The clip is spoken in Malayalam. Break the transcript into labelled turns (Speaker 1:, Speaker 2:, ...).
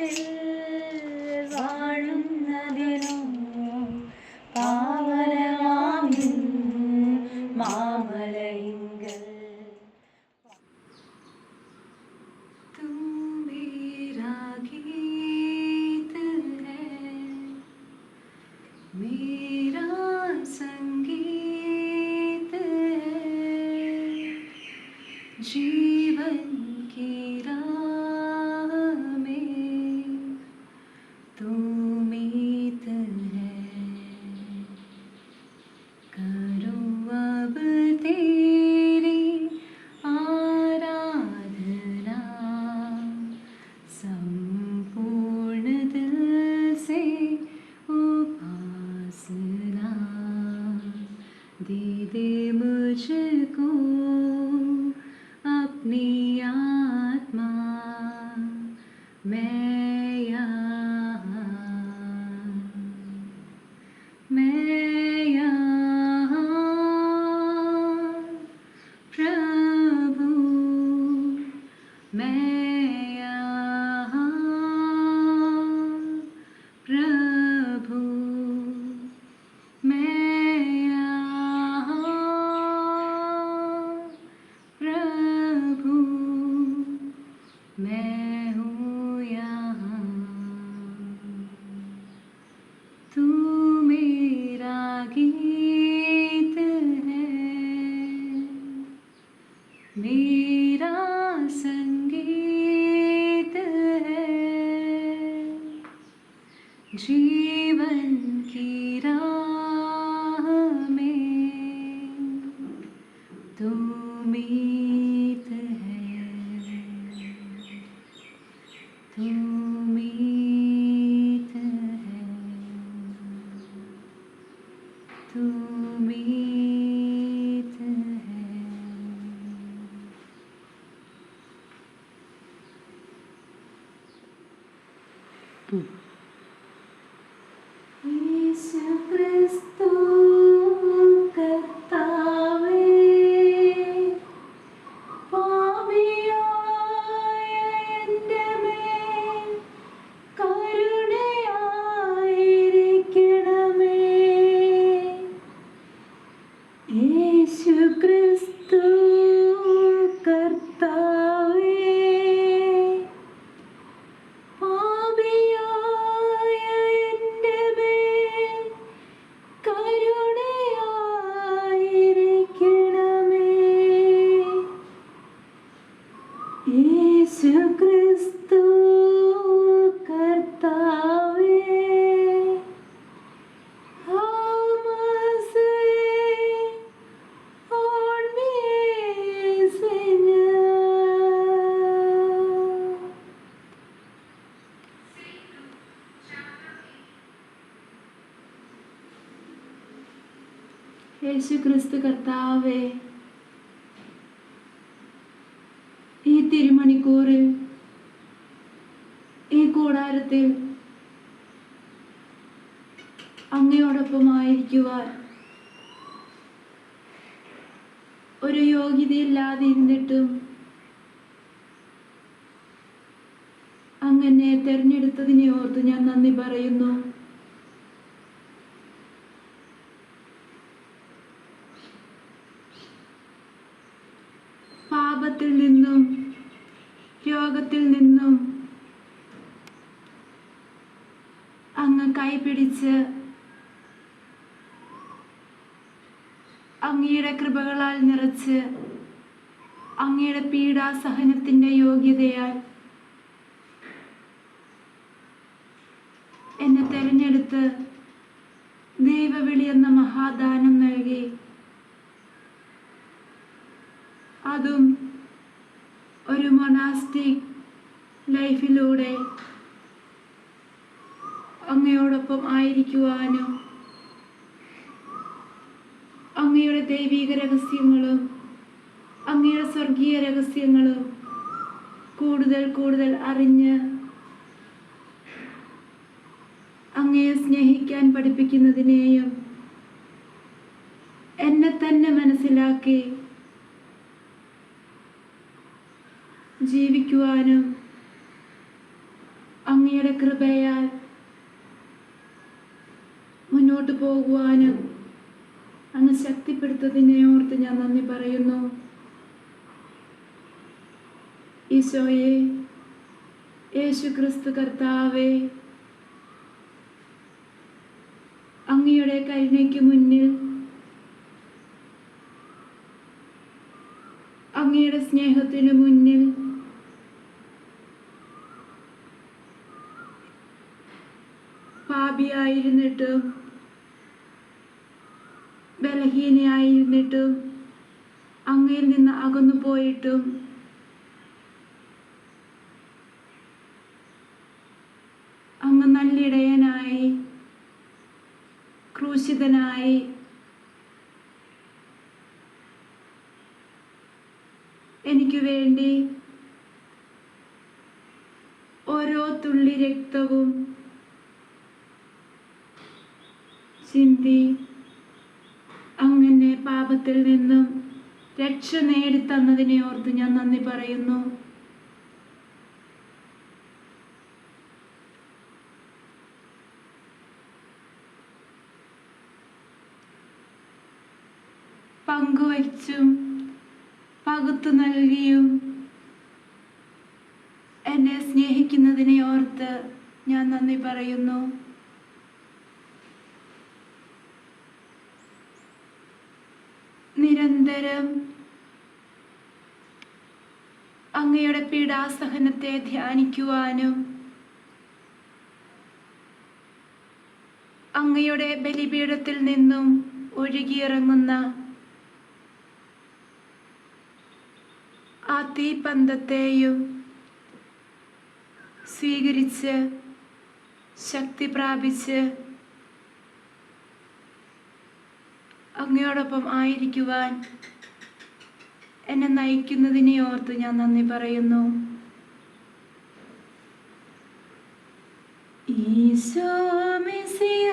Speaker 1: Hızlı जीवन की राह में तू मीत है। है। യേശു ക്രിസ്തു കർത്താവേ ഈ തിരുമണിക്കൂറിൽ ഈ കൂടാരത്തിൽ അങ്ങയോടൊപ്പമായിരിക്കുവാൻ ഒരു യോഗ്യതയില്ലാതെ ഇരുന്നിട്ടും അങ്ങനെ തെരഞ്ഞെടുത്തതിനെ ഓർത്ത് ഞാൻ നന്ദി പറയുന്നു. പാപത്തിൽ നിന്നും രോഗത്തിൽ നിന്നും അങ്ങ് കൈപിടിച്ച് അങ്ങയുടെ കൃപകളാൽ നിറച്ച് അങ്ങയുടെ പീഡാസഹനത്തിന്റെ യോഗ്യതയാൽ എന്നെ തെരഞ്ഞെടുത്ത് ദൈവവിളി എന്ന മഹാദാനം നൽകി. അതും ഒരു മൊണാസ്റ്റിക് ലൈഫിലൂടെ അങ്ങയോടൊപ്പം ആയിരിക്കുവാനും അങ്ങയുടെ ദൈവിക രഹസ്യങ്ങളും അങ്ങയുടെ സ്വർഗീയ രഹസ്യങ്ങളും കൂടുതൽ കൂടുതൽ അറിഞ്ഞ് അങ്ങയെ സ്നേഹിക്കാൻ പഠിപ്പിക്കുന്നതിനെയും എന്നെ തന്നെ മനസ്സിലാക്കി ജീവിക്കുവാനും
Speaker 2: അങ്ങയുടെ കൃപയാൽ മുന്നോട്ട് പോകുവാനും അങ്ങ് ശക്തിപ്പെടുത്തതിനെ ഓർത്ത് ഞാൻ നന്ദി പറയുന്നു. ഈശോയെ യേശു ക്രിസ്തു കർത്താവേ അങ്ങയുടെ കരുണയ്ക്ക് മുന്നിൽ അങ്ങയുടെ സ്നേഹത്തിന് മുന്നിൽ പാപിയായിരുന്നിട്ടും ബലഹീനയായിരുന്നിട്ടും? അങ്ങയിൽ നിന്ന് അകന്നു പോയിട്ടും? അങ്ങ് നല്ലിടയനായി ക്രൂശിതനായി. എനിക്ക് വേണ്ടി ഓരോ തുള്ളി രക്തവും ചിന്തി അങ്ങനെ പാപത്തിൽ നിന്നും രക്ഷ നേടിത്തന്നതിനെ ഓർത്ത് ഞാൻ നന്ദി പറയുന്നു. പങ്കുവച്ചും പകുത്തു നൽകിയും എന്നെ സ്നേഹിക്കുന്നതിനെ ഓർത്ത് ഞാൻ നന്ദി പറയുന്നു. നിരന്തരം അങ്ങയുടെ പീഡാസഹനത്തെ ധ്യാനിക്കുവാനും അങ്ങയുടെ ബലിപീഠത്തിൽ നിന്നും ഒഴുകിയിറങ്ങുന്ന ആ തീപന്തത്തെയും സ്വീകരിച്ച് ശക്തി പ്രാപിച്ച് അങ്ങയോടൊപ്പം ആയിരിക്കുവാൻ എന്നെ നയിക്കുന്നതിനെ ഓർത്ത് ഞാൻ നന്ദി പറയുന്നു. ഈശോ മിശിഹാ